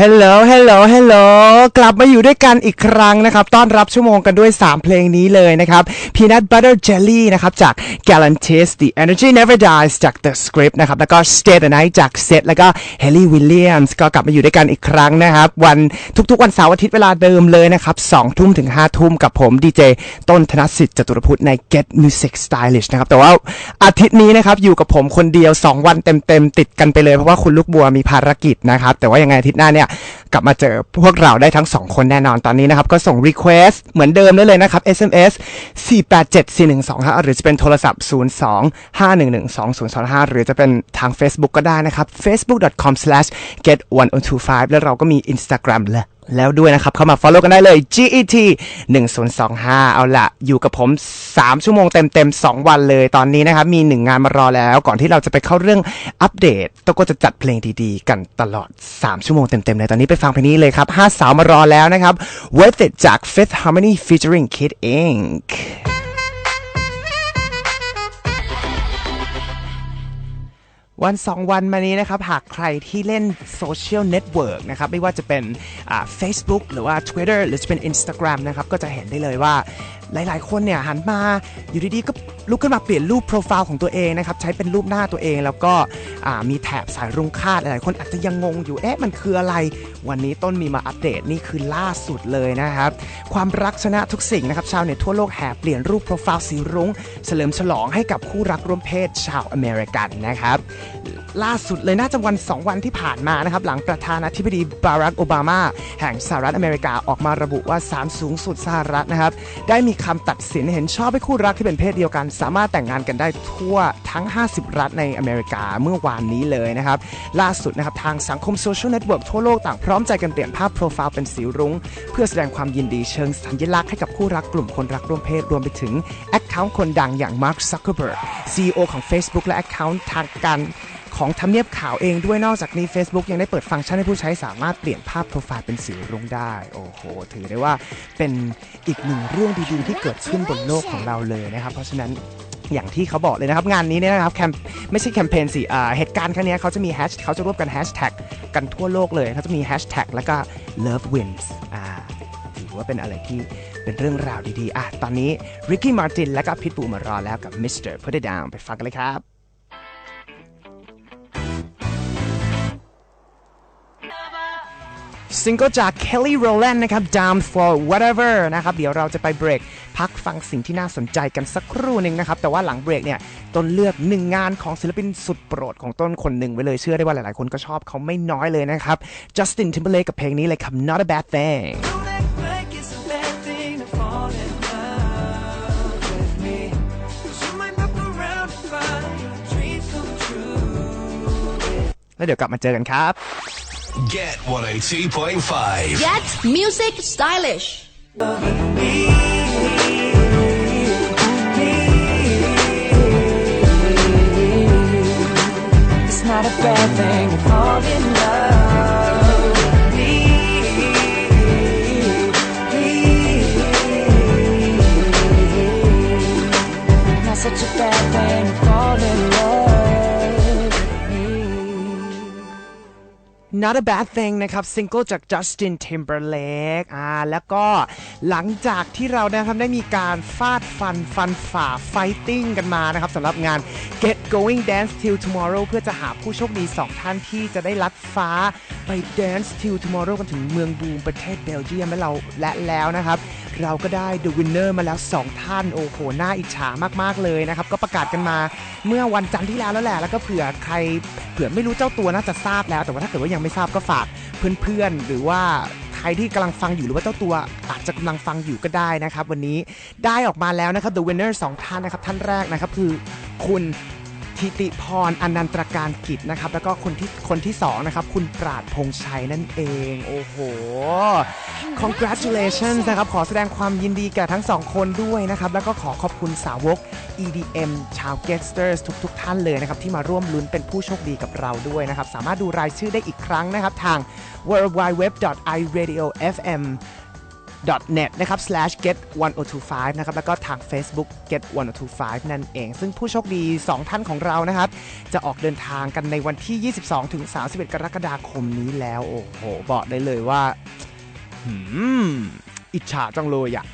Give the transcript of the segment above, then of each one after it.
Hello Hello Hello กลับมาอยู่ด้วยกันอีกครั้งนะครับ ต้อนรับชั่วโมงกันด้วย 3 เพลงนี้เลยนะครับ Peanut Butter Jelly นะครับ จาก Galantis The Energy Never Dies จาก The Script นะครับ แล้วก็ Stay the Night จาก Set แล้วก็ Haley Williams ก็กลับมาอยู่ด้วยกันอีกครั้งนะครับ วันทุกๆ วันเสาร์อาทิตย์เวลาเดิมเลยนะครับ2ทุ่มถึง 5 ทุ่มกับผมดีเจต้นธนสิทธิ์จตุรพุทธใน Get Music Stylish นะครับ แต่ว่าอาทิตย์นี้นะครับอยู่กับผมคนเดียว 2 วันเต็มๆติดกันไปเลยเพราะว่าคุณลูกบัวมีภารกิจนะครับแต่ว่ายังไงอาทิตย์หน้าเนี่ยกลับมาเจอพวกเราได้ทั้ง2คนแน่นอนตอนนี้นะครับ ก็ส่ง Request เหมือนเดิมได้เลยนะครับ SMS 4874125หรือจะเป็นโทรศัพท์ 02-511-2025 หรือจะเป็นทาง Facebook ก็ได้นะครับ facebook.com/get1025 แล้วเราก็มี Instagram และ แล้วด้วยนะครับ เข้ามา follow กันได้เลย GET 1025 เอาละอยู่กับผม 3 ชั่วโมงเต็มๆ 2 วันเลยตอนนี้นะครับ มี 1 งานมารอแล้ว ก่อนที่เราจะไปเข้าเรื่องอัปเดตต้องก็จะจัดเพลงดีๆ กันตลอด 3 ชั่วโมงเต็มๆเลย ตอนนี้ไปฟังเพลงนี้เลยครับ 5 สาวมารอแล้วนะครับ Worth It จาก Fifth Harmony featuring Kid Ink วันสองวันมานี้นะครับ หากใครที่เล่นโซเชียลเน็ตเวิร์กนะครับ ไม่ว่าจะเป็นอ่า Facebook หรือว่า Twitter หรือจะเป็น Instagram นะครับ ก็จะเห็นได้เลยว่าหลาย ๆ คนเนี่ยหันมาอยู่ดี ๆ ก็ลุกขึ้นมาเปลี่ยนรูปโปรไฟล์ของตัวเองนะครับ ใช้เป็นรูปหน้าตัวเอง แล้วก็มีแถบสายรุ้งคาดหลายคนอาจจะยังงงอยู่เอ๊ะมันคืออะไร วันนี้ต้นมีมาอัปเดตนี่คือล่าสุดเลยนะครับ ความรักชนะทุกสิ่งนะครับ ชาวเน็ตทั่วโลกแห่เปลี่ยนรูปโปรไฟล์สีรุ้ง เฉลิมฉลองให้กับคู่รักร่วมเพศชาวอเมริกันนะครับล่าสุดเลยน่าจะวัน 2 วันที่ผ่านมานะครับ หลังประธานาธิบดีบารักโอบามา แห่งสหรัฐอเมริกาออกมาระบุว่าศาลสูงสุดสหรัฐนะครับ ได้มีคำตัดสินเห็นชอบให้คู่รักที่เป็นเพศเดียวกันสามารถแต่งงานกันได้ทั่วทั้ง 50 รัฐในอเมริกาเมื่อวานนี้เลยนะครับ ล่าสุดนะครับทางสังคมโซเชียลเน็ตเวิร์กทั่วโลกต่างพร้อมใจกันเปลี่ยนภาพโปรไฟล์เป็นสีรุ้ง เพื่อแสดงความยินดีเชิงสัญลักษณ์ให้กับคู่รักกลุ่มคนรักร่วมเพศรวมไปถึงแอคเคาท์คนดังอย่าง Mark Zuckerberg CEO ของ Facebook และแอคเคาท์ทางการ ของทำเนียบข่าวเองด้วยนอกจากนี้ Facebook ยังได้เปิดฟังก์ชันให้ผู้ใช้สามารถเปลี่ยนภาพโปรไฟล์เป็นสีรุ้งได้ โอ้โห ถือได้ว่าเป็นอีกหนึ่งเรื่องดีๆที่เกิดขึ้นบนโลกของเราเลยนะครับ เพราะฉะนั้นอย่างที่เขาบอกเลยนะครับ งานนี้เนี่ยนะครับแคมไม่ใช่แคมเปญสิเหตุการณ์ครั้งนี้เขาจะมีแฮชเขาจะรวบกันแฮชแท็กกันทั่วโลกเลยเขาจะมีแฮชแท็กแล้วก็ love wins อ่าถือว่าเป็นอะไรที่เป็นเรื่องราวดีๆอะตอนนี้ริกกี้มาร์ตินและก็พิทบูมารอแล้วกับ Mr. Put It Down ไปฟังกันเลยครับ ซิงเกิลจาก Kelly Rowland นะครับ Down for Whatever นะครับ เดี๋ยวเราจะไปเบรก พักฟังสิ่งที่น่าสนใจกันสักครู่หนึ่งนะครับ แต่ว่าหลังเบรกเนี่ย ต้นเลือกหนึ่งงานของศิลปินสุดโปรดของต้นคนหนึ่งไว้เลย เชื่อได้ว่าหลายๆ คนก็ชอบเขาไม่น้อยเลยนะครับ Justin Timberlake กับเพลงนี้เลยครับ Not a Bad Thing Don't act like it's a bad thing to fall in love with me. 'Cause you might look around and find your dreams come true. แล้วเดี๋ยวกลับมาเจอกันครับ Get 102.5. Get Music Stylish. It's not a bad thing Not a Bad Thing นะครับซิงเกิลจาก Justin Timberlake อ่าแล้วก็หลังจากที่เรานะครับได้มีการฟาดฟันฟันฝ่าไฟติ้งกันมานะครับสำหรับงาน Get Going Dance Till Tomorrow เพื่อจะหาผู้โชคดี 2 ท่านที่จะได้ลัดฟ้าไป Dance Till Tomorrow กันถึงเมืองบูมประเทศเบลเยียมและเราและแล้วนะครับ เราก็ได้ The Winner มาแล้ว 2 ท่านโอ้โหน่าอิจฉามากๆเลยนะครับ ก็ประกาศกันมาเมื่อวันจันทร์ที่แล้วแล้วแหละแล้วก็เผื่อใครเผื่อไม่รู้เจ้าตัวน่าจะทราบแล้ว แต่ว่าถ้าเกิดว่ายังไม่ทราบก็ฝากเพื่อนๆ หรือว่าใครที่กำลังฟังอยู่หรือว่าเจ้าตัวอาจจะกำลังฟังอยู่ก็ได้นะครับ วันนี้ได้ออกมาแล้วนะครับ The Winner 2 ท่านนะครับ ท่านแรกนะครับคือคุณ ทิติพรอนันตรการกิจนะครับ แล้วก็คนที่คนที่สองนะครับ คุณปราดพงษ์ชัยนั่นเอง โอ้โห congratulations นะครับ ขอแสดงความยินดีแก่ทั้งสองคนด้วยนะครับ แล้วก็ขอขอบคุณสาวก EDM ชาว g e t s t e r s ทุกๆท่านเลยนะครับ ที่มาร่วมลุ้นเป็นผู้โชคดีกับเราด้วยนะครับ สามารถดูรายชื่อได้อีกครั้งนะครับ ทาง w w w i r a d i o f m net นะครับ get 1025 นะครับแล้วก็ทาง Facebook get 1025 นั่นเอง ซึ่งผู้โชคดี 2 ท่านของเรานะครับ จะออกเดินทางกันในวันที่ 22ถึง31 กรกฎาคมนี้แล้ว โอ้โห บอกได้เลยว่าหือิจฉาจังเลยอะ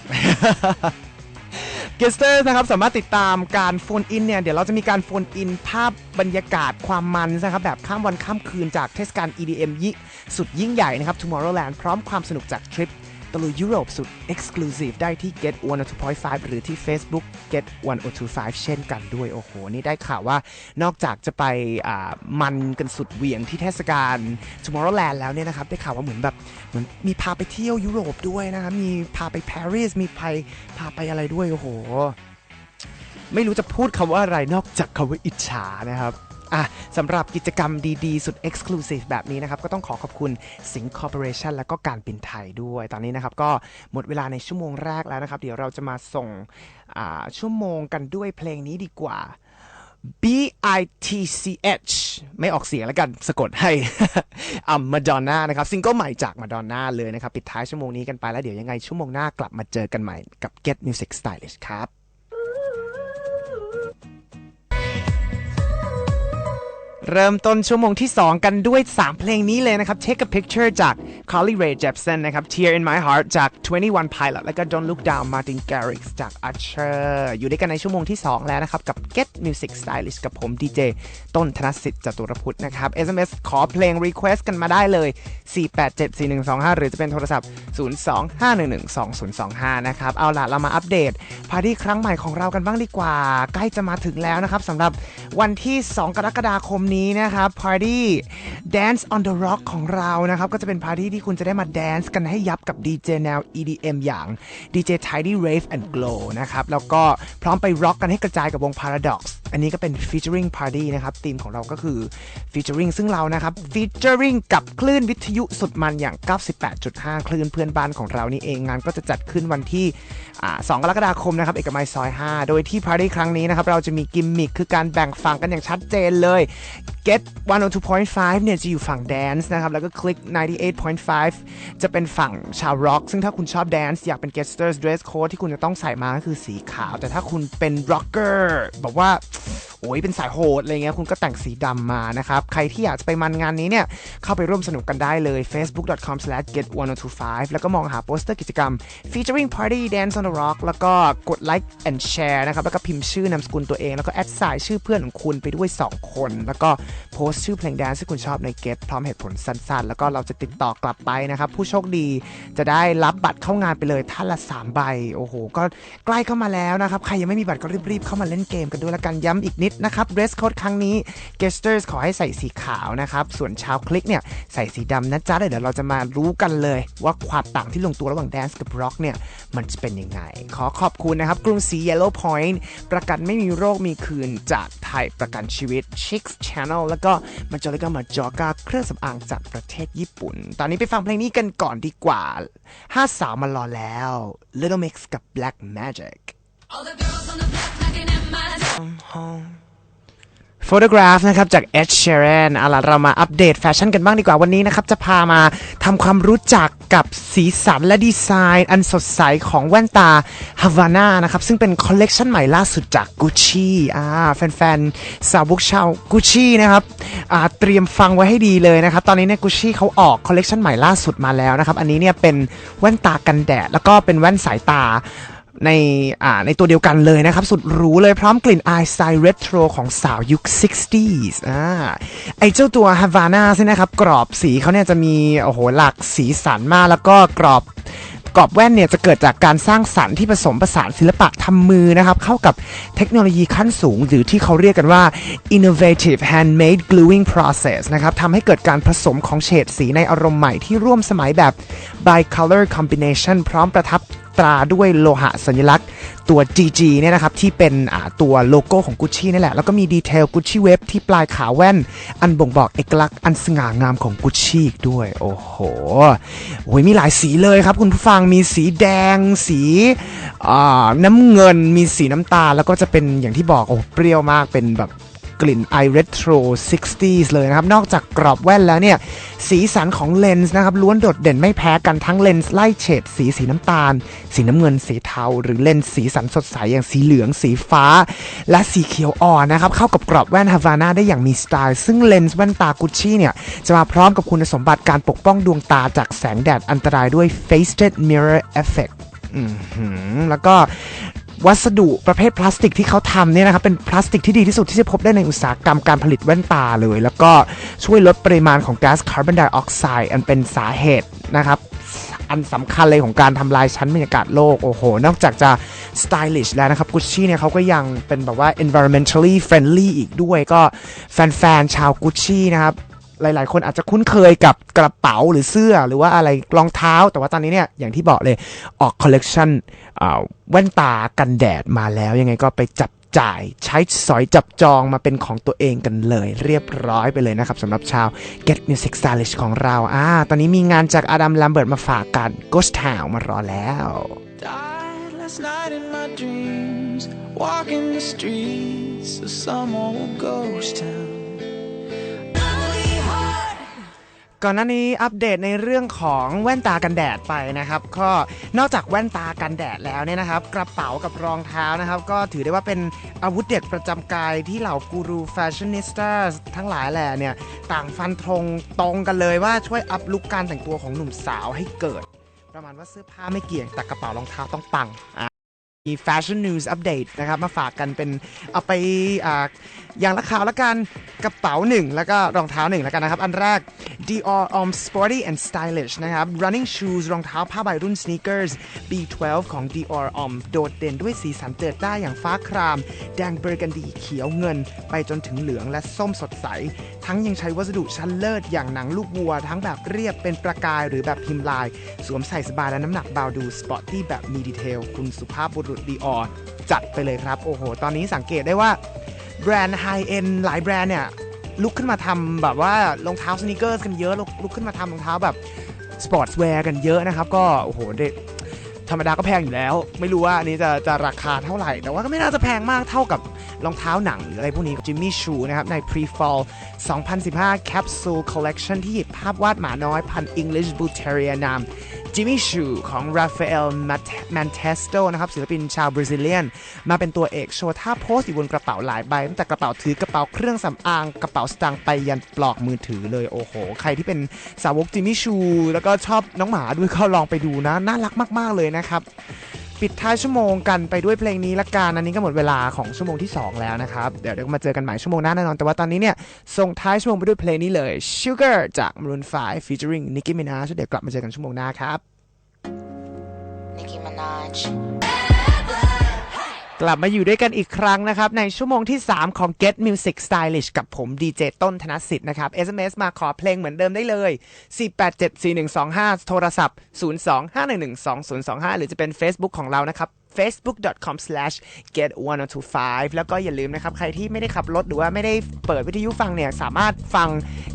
เกสเตอร์นะครับสามารถติดตามการโฟนอินเนี่ยเดี๋ยวเราจะมีการโฟนอินภาพบรรยากาศความมันนะครับแบบข้ามวันข้ามคืนจากเทศกาล EDM ยิสุดยิ่งใหญ่นะครับ Tomorrowland พร้อมความสนุกจากทริป ตะลุยยุโรปสุด Exclusive ได้ที่ Get 102.5 หรือที่ Facebook Get 1025 เช่นกันด้วย โอ้โห นี่ได้ข่าวว่านอกจากจะไปมันกันสุดเหวี่ยงที่เทศกาล Tomorrowland แล้วเนี่ยนะครับ ได้ข่าวว่าเหมือนแบบเหมือนมีพาไปเที่ยวยุโรปด้วยนะครับ มีพาไปปารีส มีไปพาไปอะไรด้วย โอ้โห ไม่รู้จะพูดคำว่าอะไรนอกจากคำว่าอิจฉานะครับ อะสำหรับกิจกรรมดีๆ สุด Exclusive แบบนี้นะครับ ก็ต้องขอขอบคุณสิงคอร์ปอเรชันและก็การบินไทยด้วย ตอนนี้นะครับ ก็หมดเวลาในชั่วโมงแรกแล้วนะครับ เดี๋ยวเราจะมาส่งชั่วโมงกันด้วยเพลงนี้ดีกว่า B I T C H ไม่ออกเสียงแล้วกันสะกดให้อ่ามาดอนน่านะครับ ซิงเกิลใหม่จากมาดอนน่าเลยนะครับ ปิดท้ายชั่วโมงนี้กันไปแล้วเดี๋ยวยังไงชั่วโมงหน้ากลับมาเจอกันใหม่กับ Get Music Stylish ครับ เริ่มต้นชั่วโมงที่ 2 กันด้วย 3 เพลงนี้เลยนะครับ Take a Picture จาก Carly Rae Jepsen นะครับ Tear in My Heart จาก 21 Pilot แล้วก็ Don't Look Down Martin Garrix จาก Usher อยู่ด้วยกันในชั่วโมงที่ 2 แล้วนะครับ กับ Get Music Stylist กับผม DJ ต้นธนสิทธิ์จตุรพุทธนะครับ SMS ขอเพลง Request กันมาได้เลย 4874125 หรือจะเป็นโทรศัพท์ 025112025 นะครับ เอาล่ะ เรามาอัปเดตพาร์ตี้ครั้งใหม่ของเรากันบ้างดีกว่า ใกล้จะมาถึงแล้วนะครับสำหรับวันที่ 2 กรกฎาคมนี้นะครับ Party Dance on the Rock ของเรานะครับ ก็จะเป็นปาร์ตี้ที่คุณจะได้มาแดนซ์กันให้ยับกับ DJ แนว EDM อย่าง DJ Tidy Rave and Glow นะครับ แล้วก็พร้อมไปร็อกกันให้กระจายกับวง Paradox อันนี้ก็เป็น featuring party นะครับธีมของเราก็คือ featuring ซึ่งเรานะครับ featuring กับคลื่นวิทยุสุดมันอย่าง 98.5 คลื่นเพื่อนบ้านของเรานี่เองงานก็จะจัดขึ้นวันที่อ่า2กรกฎาคมนะครับ เอกมัยซอย 5 โดยที่ party ครั้งนี้นะครับ เราจะมีกิมมิคคือการแบ่งฝั่งกันอย่างชัดเจนเลย get 102.5 เนี่ยจะอยู่ฝั่งแดนซ์นะครับ แล้วก็คลิก 98.5 จะเป็นฝั่งชาวร็อก ซึ่งถ้าคุณชอบแดนซ์อยากเป็น g e s t e r s dress code ที่คุณจะต้องใส่มาก็คือสีขาว แต่ถ้าคุณเป็น rocker แบบว่า โอ้ยเป็นสายโหดอะไรเงี้ยคุณก็แต่งสีดำมานะครับ ใครที่อยากจะไปมันงานนี้เนี่ย เข้าไปร่วมสนุกกันได้เลย facebook.com/get1025 แล้วก็มองหาโปสเตอร์กิจกรรม featuring party dance on the rock แล้วก็กด like and share นะครับ แล้วก็พิมพ์ชื่อนามสกุลตัวเอง แล้วก็แอดสายชื่อเพื่อนของคุณไปด้วย 2 คน แล้วก็โพสต์ชื่อเพลงแดนซ์ที่คุณชอบใน get พร้อมเหตุผลสั้นๆ แล้วก็เราจะติดต่อกลับไปนะครับ ผู้โชคดีจะได้รับบัตรเข้างานไปเลยท่านละ 3 ใบ โอ้โห ก็ใกล้เข้ามาแล้วนะครับ ใครยังไม่มีบัตรก็รีบๆเข้ามาเล่นเกมกันด้วยละกัน ย้ำอีกนิดนะครับ dress code ครั้งนี้ guesters ขอให้ใส่สีขาวนะครับ ส่วนชาวคลิกเนี่ยใส่สีดำนะจ๊ะเดี๋ยวเราจะมารู้กันเลย ว่าความต่างที่ลงตัวระหว่าง dance กับ rock เนี่ย มันจะเป็นยังไง ขอขอบคุณนะครับ กรุงศรี Yellow Point ประกันไม่มีโรคมีคืนจากไทยประกันชีวิต Chicks Channel แล้วก็มาจอริกามาจอกาเครื่องสำอางจากประเทศญี่ปุ่น ตอนนี้ไปฟังเพลงนี้กันก่อนดีกว่าห้าสาวมารอแล้ว Little Mix กับ Black Magic Photograph นะครับ จาก Ed Sheeran เอาล่ะเรามาอัปเดตแฟชั่นกันบ้างดีกว่าวันนี้นะครับ จะพามาทำความรู้จักกับสีสันและดีไซน์ อันสดใสของแว่นตา Havana นะครับ ซึ่งเป็นคอลเลกชันใหม่ล่าสุดจาก Gucci อ่าแฟนๆ สาวบุกชาว Gucci นะครับอ่าเตรียมฟังไว้ให้ดีเลยนะครับ ตอนนี้เนี่ย Gucci เขาออกคอลเลกชันใหม่ล่าสุดมาแล้วนะครับ อันนี้เนี่ยเป็นแว่นตากันแดด แล้วก็เป็นแว่นสายตา ในอ่าในตัวเดียวกันเลยนะครับ สุดหรูเลยพร้อมกลิ่นอายสไตล์เรโทรของสาวยุค 60s อ่าไอเจ้าตัว Havana ใช่นะครับ กรอบสีเขาเนี่ยจะมี โอ้โห หลากสีสันมากแล้วก็กรอบกรอบแว่นเนี่ยจะเกิดจากการสร้างสรรค์ที่ผสมผสานศิลปะทำมือนะครับ เข้ากับเทคโนโลยีขั้นสูง หรือที่เขาเรียกกันว่า innovative handmade gluing process นะครับทำให้เกิดการผสมของเฉดสีในอารมณ์ใหม่ที่ร่วมสมัยแบบ bicolor combination พร้อมประทับตราด้วยโลหะสัญลักษณ์ตัว GG เนี่ยนะครับที่เป็นตัวโลโก้ของ Gucci นี่แหละ แล้วก็มีดีเทล Gucci Web ที่ปลายขาแว่น อันบ่งบอกเอกลักษณ์อันสง่างามของ Gucci อีกด้วย โอ้โหโอ้ยมีหลายสีเลยครับคุณผู้ฟังมีสีแดง สีน้ำเงิน มีสีน้ำตาลแล้วก็จะเป็นอย่างที่บอกโอ้เปรี้ยวมากเป็นแบบ กลิ่นไอเรโทร 60s เลยนะครับ นอกจากกรอบแว่นแล้วเนี่ย สีสันของเลนส์นะครับ ล้วนโดดเด่นไม่แพ้กันทั้งเลนส์ไล่เฉดสีสีน้ำตาล สีน้ำเงินสีเทา หรือเลนส์สีสันสดใสอย่างสีเหลืองสีฟ้า และสีเขียวอ่อนนะครับ เข้ากับกรอบแว่นฮาวาน่าได้อย่างมีสไตล์ ซึ่งเลนส์แว่นตากุชชี่เนี่ย จะมาพร้อมกับคุณสมบัติการปกป้องดวงตาจากแสงแดดอันตรายด้วย Faced Mirror Effect แล้วก็ วัสดุประเภทพลาสติกที่เขาทำเนี่ยนะครับเป็นพลาสติกที่ดีที่สุดที่จะพบได้ในอุตสาหกรรมการผลิตแว่นตาเลย แล้วก็ช่วยลดปริมาณของก๊าซคาร์บอนไดออกไซด์อันเป็นสาเหตุนะครับอันสำคัญเลยของการทำลายชั้นบรรยากาศโลก โอ้โห นอกจากจะ stylish แล้วนะครับ Gucci เนี่ยเขาก็ยังเป็นแบบว่า environmentally friendly อีกด้วยก็แฟนๆ ชาว Gucci นะครับ หลายๆ คนอาจจะคุ้นเคยกับกระเป๋าหรือเสื้อหรือว่าอะไรรองเท้า แต่ว่าตอนนี้เนี่ย อย่างที่บอกเลยออกคอลเลกชัน แว่นตากันแดดมาแล้วยังไงก็ไปจับจ่ายใช้สอยจับจองมาเป็นของตัวเองกันเลย เรียบร้อยไปเลยนะครับสำหรับชาว Get Music Stylish ของเราอ่าตอนนี้มีงานจากอดัมลัมเบิร์ตมาฝากกัน Ghost Town มารอแล้ว Died last night in my dreams, walking the streets of some old ghost town. ก่อนหน้านี้อัปเดตในเรื่องของแว่นตากันแดดไปนะครับก็นอกจากแว่นตากันแดดแล้วเนี่ยนะครับ กระเป๋ากับรองเท้านะครับ ก็ถือได้ว่าเป็นอาวุธเด็ดประจำกายที่เหล่ากูรูแฟชั่นนิสต้าทั้งหลายแหละเนี่ย ต่างฟันธงตรงกันเลยว่าช่วยอัพลุคการแต่งตัวของหนุ่มสาวให้เกิด ประมาณว่าเสื้อผ้าไม่เกี่ยงแต่กระเป๋ารองเท้าต้องปังอะ มี Fashion News Update นะครับ มาฝากกันเป็นเอาไปอ่าอย่างละข่าวละกันกระเป๋าหนึ่งแล้วก็รองเท้าหนึ่งแล้วกันนะครับ อันแรก Dior Om Sporty and Stylish นะครับ Running Shoes รองเท้าผ้าใบรุ่น Sneakers B12 ของ Dior Om โดดเด่นด้วยสีสันเจิดจ้าอย่างฟ้าคราม แดงเบอร์กันดีเขียวเงิน ไปจนถึงเหลืองและส้มสดใส ทั้งยังใช้วัสดุชั้นเลิศอย่างหนังลูกวัว ทั้งแบบเรียบเป็นประกายหรือแบบพิมพ์ลาย สวมใส่สบายและน้ำหนักเบาดูสปอร์ตี้แบบมีดีเทลคุณสุภาพบุรุษดีออจัดไปเลยครับ โอ้โห ตอนนี้สังเกตได้ว่า แบรนด์ไฮเอ็นหลายแบรนด์เนี่ย ลุกขึ้นมาทำแบบว่ารองเท้าสนิเกอร์กันเยอะ ลุกลุกขึ้นมาทำรองเท้าแบบสปอร์ตแวร์กันเยอะนะครับ ก็ โอ้โหเด็ดธรรมดาก็แพงอยู่แล้ว ไม่รู้ว่าอันนี้จะจะราคาเท่าไหร่ แต่ว่าก็ไม่น่าจะแพงมากเท่ากับ รองเท้าหนังหรืออะไรพวกนี้จิมมี่ชูนะครับใน Pre-Fall 2015 Capsule Collection ที่หยิบภาพวาดหมาน้อยพันธุ์ English Bull Terrier นามจิมมี่ชูของ Rafael Mantesto นะครับศิลปินชาวบราซิเลียน มาเป็นตัวเอกโชว์ท่าโพสอยู่บนกระเป๋าหลายใบตั้งแต่กระเป๋าถือกระเป๋าเครื่องสำอางกระเป๋าสตางค์ไปยันปลอกมือถือเลยโอ้โห ใครที่เป็นสาวกจิมมี่ชู แล้วก็ชอบน้องหมาด้วยก็ลองไปดูนะ น่ารักมาก ๆ เลยนะครับ ปิดท้ายชั่วโมงกันไปด้วยเพลงนี้ละกันอันนี้ก็หมดเวลาของชั่วโมงที่ 2 แล้วนะครับ เดี๋ยวเดี๋ยวมาเจอกันใหม่ชั่วโมงหน้าแน่นอน แต่ว่าตอนนี้เนี่ย ส่งท้ายชั่วโมงไปด้วยเพลงนี้เลย Sugar จาก Maroon 5 featuring Nicki Minaj เดี๋ยวกลับมาเจอกันชั่วโมงหน้าครับ Nicki Minaj. กลับมาอยู่ด้วยกันอีกครั้งนะครับ ในชั่วโมงที่ 3 ของ Get Music Stylish กับผมดีเจต้นธนสิทธิ์นะครับ SMS มาขอเพลงเหมือนเดิมได้เลย 4874125 โทรศัพท์ 025112025 หรือจะเป็น Facebook ของเรานะครับ facebook.com/get1025 แล้วก็อย่าลืมนะครับ ใครที่ไม่ได้ขับรถหรือว่าไม่ได้เปิดวิทยุฟังเนี่ย สามารถฟัง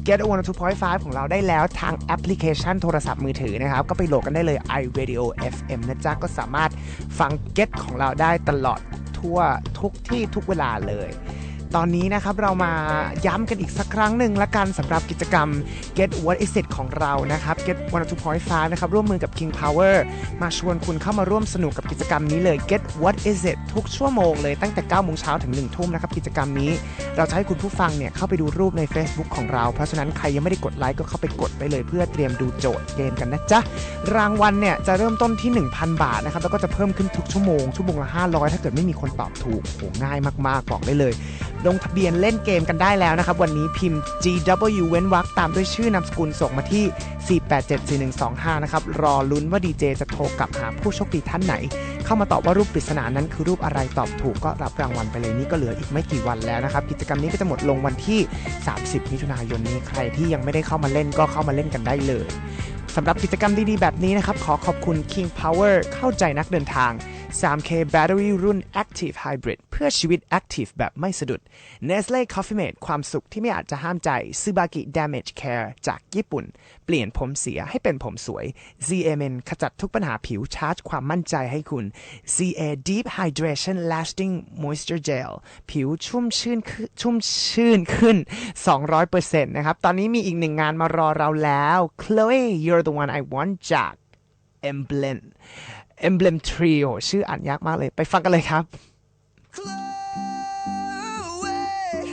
get 102.5ของเราได้แล้วทางแอปพลิเคชันโทรศัพท์มือถือนะครับ ก็ไปโหลดกันได้เลย iRadio FM นะจ๊ะ ก็สามารถฟัง get ของเราได้ตลอดทั่วทุกที่ทุกเวลาเลย ตอนนี้นะครับเรามาย้ำกันอีกสักครั้งหนึ่งละกันสำหรับกิจกรรม Get What Is It ของเรานะครับ Get 102.5นะครับร่วมมือกับ King Power มาชวนคุณเข้ามาร่วมสนุกกับกิจกรรมนี้เลย Get What Is It ทุกชั่วโมงเลยตั้งแต่9โมงเช้าถึง1ทุ่มนะครับกิจกรรมนี้ เราจะให้คุณผู้ฟังเนี่ยเข้าไปดูรูปใน Facebook ของเรา เพราะฉะนั้นใครยังไม่ได้กดไลค์ก็เข้าไปกดไปเลย เพื่อเตรียมดูโจทย์เกมกันนะจ๊ะรางวัลเนี่ยจะเริ่มต้นที่ 1,000 บาทนะครับแล้วก็จะเพิ่มขึ้นทุกชั่วโมงชั่วโมงละ500 ถ้าเกิดไม่มีคนตอบถูกโหง่ายมากๆบอกได้เลยลงทะเบียนเล่นเกมกันได้แล้วนะครับ วันนี้พิมพ์ GW เว้นวรรคตามด้วยชื่อนามสกุลส่งมาที่ 4874125 นะครับ รอลุ้นว่าดีเจจะโทรกลับหาผู้โชคดีท่านไหน เข้ามาตอบว่ารูปปริศนานั้นคือรูปอะไรตอบถูกก็รับรางวัลไปเลยนี่ก็เหลืออีกไม่กี่วันแล้วนะครับ กิจกรรมนี้ก็จะหมดลงวันที่ 30 มิถุนายนนี้ใครที่ยังไม่ได้เข้ามาเล่นก็เข้ามาเล่นกันได้เลยสำหรับกิจกรรมดีๆแบบนี้นะครับขอขอบคุณ King Power เข้าใจนักเดินทาง 3K Battery รุ่น Active Hybrid เพื่อชีวิต Active แบบไม่สะดุด Nestle Coffee Mate ความสุขที่ไม่อาจจะห้ามใจ Subaki Damage Care จากญี่ปุ่น เปลี่ยนผมเสียให้เป็นผมสวย ZMN ขจัดทุกปัญหาผิวชาร์จความมั่นใจให้คุณ ZA Deep Hydration Lasting Moisture Gel ผิวชุ่มชื่นขึ้นชุ่มชื่นขึ้น 200%นะครับ ตอนนี้มีอีกหนึ่งงานมารอเราแล้ว Chloe You're the one I want จาก Emblem Emblem Trio ชื่ออ่านยากมากเลย ไปฟังกันเลยครับ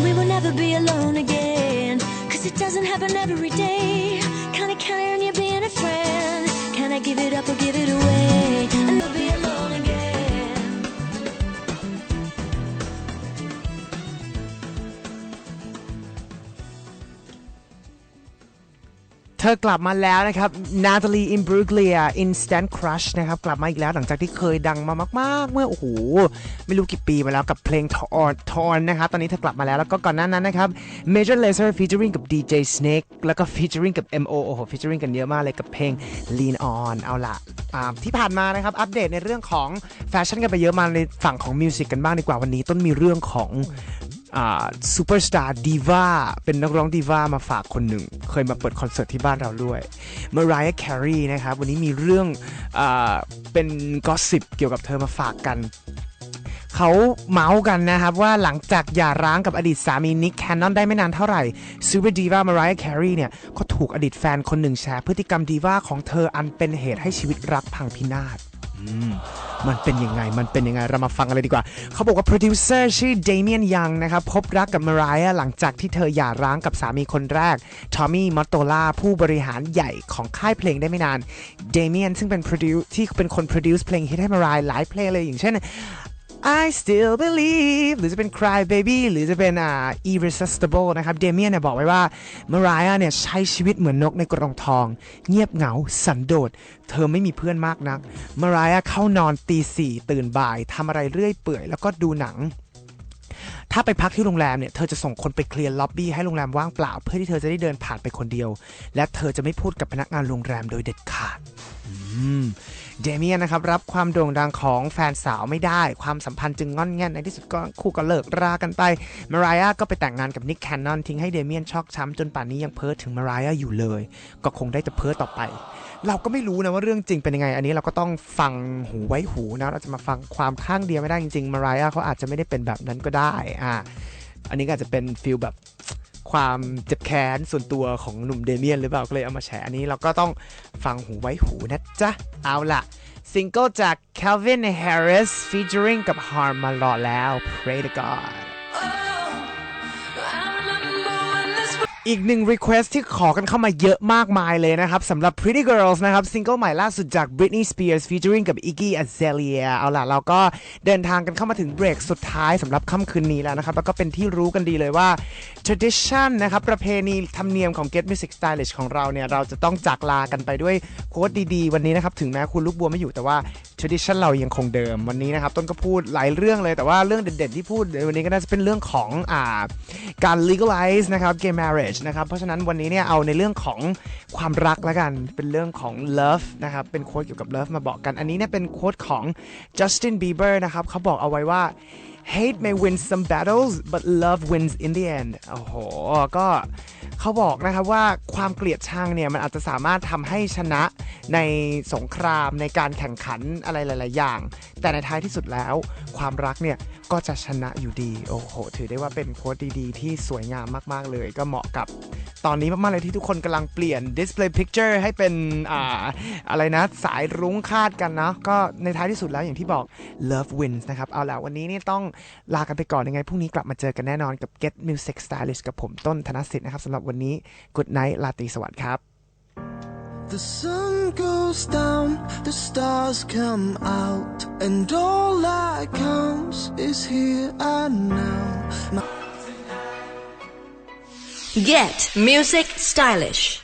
We will never be alone again. Cause it doesn't happen every day. Kinda counting on you being a friend. Can I give it up or give it away? เธอกลับมาแล้วนะครับ Natalie Imbruglia Instant Crush นะครับ กลับมาอีกแล้วหลังจากที่เคยดังมามาก ๆ เมื่อ โอ้โห ไม่รู้กี่ปีมาแล้วกับเพลง Torn Torn นะครับ ตอนนี้เธอกลับมาแล้ว แล้วก็ก่อนหน้านั้นนะครับ Major Lazer featuring กับ DJ Snake แล้วก็ featuring กับ MO โอ้โห featuring กันเยอะมากเลยกับเพลง Lean On เอาล่ะที่ผ่านมานะครับ อัปเดตในเรื่องของแฟชั่นกันไปเยอะมาในฝั่งของมิวสิกกันบ้างดีกว่าวันนี้ ต้นมีเรื่องของ ซูเปอร์สตาร์ดีวาเป็นนักร้องดีวามาฝากคนหนึ่ง เคยมาเปิดคอนเสิร์ตที่บ้านเราด้วยมารายแครีนะครับวันนี้มีเรื่องอเป็นกอสซิบเกี่ยวกับเธอมาฝากกันเขาเมาส์กันนะครับว่าหลังจากหย่าร้างกับอดีตสามีนิกแคนนอนได้ไม่นานเท่าไหร่ซูเปอร์ดีวามารายแครีเนี่ยก็ถูกอดีตแฟนคนหนึ่งแชร์พฤติกรรมดีวาของเธออันเป็นเหตุให้ชีวิตรักพังพินาศ มันเป็นยังไง มันเป็นยังไง เรามาฟังกันเลยดีกว่า เขาบอกว่าโปรดิวเซอร์ชื่อเดเมียนยังนะครับพบรักกับมารายหลังจากที่เธอหย่าร้างกับสามีคนแรก ทอมมี่มอตโตล่าผู้บริหารใหญ่ของค่ายเพลงได้ไม่นาน เดเมียนซึ่งเป็นโปรดิวที่เป็นคนโปรดิวซ์เพลงฮิตให้มารายหลายเพลงเลยอย่างเช่น I still believe หรือจะเป็น Cry Baby หรือจะเป็นอ่า Irresistible นะครับ เดเมียนเนี่ยบอกไว้ว่า มารายาเนี่ยใช้ชีวิตเหมือนนกในกรงทอง เงียบเหงา สันโดษ เธอไม่มีเพื่อนมากนัก มารายาเข้านอนตีสี่ตื่นบ่ายทำอะไรเรื่อยเปื่อยแล้วก็ดูหนังถ้าไปพักที่โรงแรมเนี่ย เธอจะส่งคนไปเคลียร์ล็อบบี้ให้โรงแรมว่างเปล่า เพื่อที่เธอจะได้เดินผ่านไปคนเดียว และเธอจะไม่พูดกับพนักงานโรงแรมโดยเด็ดขาด เดเมียนนะครับรับความโด่งดังของแฟนสาวไม่ได้ ความสัมพันธ์จึงงอนแง่นในที่สุดก็คู่ก็เลิกรากันไปมารายาก็ไปแต่งงานกับนิกแคนนอนทิ้งให้เดเมียนชอกช้ำจนป่านนี้ยังเพ้อถึงมารายาอยู่เลย ก็คงได้แต่เพ้อต่อไป เราก็ไม่รู้นะว่าเรื่องจริงเป็นยังไง อันนี้เราก็ต้องฟังหูไว้หูนะเราจะมาฟังความข้างเดียวไม่ได้จริงๆมารายาเขาอาจจะไม่ได้เป็นแบบนั้นก็ได้อ่าอันนี้ก็อาจจะเป็นฟิลแบบ ความเจ็บแค้นส่วนตัวของหนุ่มเดเมียนหรือเปล่าก็เลยเอามาแชร์อันนี้เราก็ต้องฟังหูไว้หูนะจ๊ะ เอาล่ะซิงเกิลจาก Calvin Harris featuring กับ Harm มารอแล้ว Pray to God อีกหนึ่ง request ที่ขอกันเข้ามาเยอะมากมายเลยนะครับสำหรับ Pretty Girls นะครับซิงเกิลใหม่ล่าสุดจาก Britney Spears featuring กับ Iggy Azalea เอาล่ะ เราก็เดินทางกันเข้ามาถึงเบรกสุดท้ายสำหรับค่ำคืนนี้แล้วนะครับ แล้วก็เป็นที่รู้กันดีเลยว่า tradition นะครับ ประเพณีธรรมเนียมของ Get Music Stylish ของเราเนี่ย เราจะต้องจากลากันไปด้วยโค้ดดีๆ วันนี้นะครับ ถึงแม้คุณลูกบัวไม่อยู่แต่ว่า tradition เรายังคงเดิมวันนี้นะครับ ต้นก็พูดหลายเรื่องเลยแต่ว่าเรื่องเด่นๆที่พูดในวันนี้ก็น่าจะเป็นเรื่องของอ่าการ legalize นะครับ gay marriage นะครับ เพราะฉะนั้นวันนี้เนี่ยเอาในเรื่องของความรักแล้วกันเป็นเรื่องของ love นะครับเป็นโค้ดเกี่ยวกับ love มาบอกกันอันนี้เนี่ยเป็นโค้ดของ Justin Bieber นะครับเขาบอกเอาไว้ว่า hate may win some battles but love wins in the end โอ้โหก็ เขาบอกนะครับว่าความเกลียดชังเนี่ยมันอาจจะสามารถทำให้ชนะในสงครามในการแข่งขันอะไรหลาย ๆ อย่าง แต่ในท้ายที่สุดแล้ว ความรักเนี่ยก็จะชนะอยู่ดี โอ้โห ถือได้ว่าเป็นโค้ดดี ๆ ที่สวยงามมาก ๆ เลย ก็เหมาะกับ ตอนนี้มากๆเลยที่ทุกคนกำลังเปลี่ยน display picture ให้เป็นอ่าอะไรนะ สายรุ้งคาดกันเนาะก็ในท้ายที่สุดแล้วอย่างที่บอก love wins นะครับ เอาล่ะวันนี้นี่ต้องลากันไปก่อนยังไงพรุ่งนี้กลับมาเจอกันแน่นอนกับ Get Music Stylist กับผมต้นธนสิทธิ์นะครับสำหรับวันนี้ Good night ลาตรีสวัสดิ์ครับ The sun goes down, the stars come out, and all that counts is here and now. Get Music Stylish.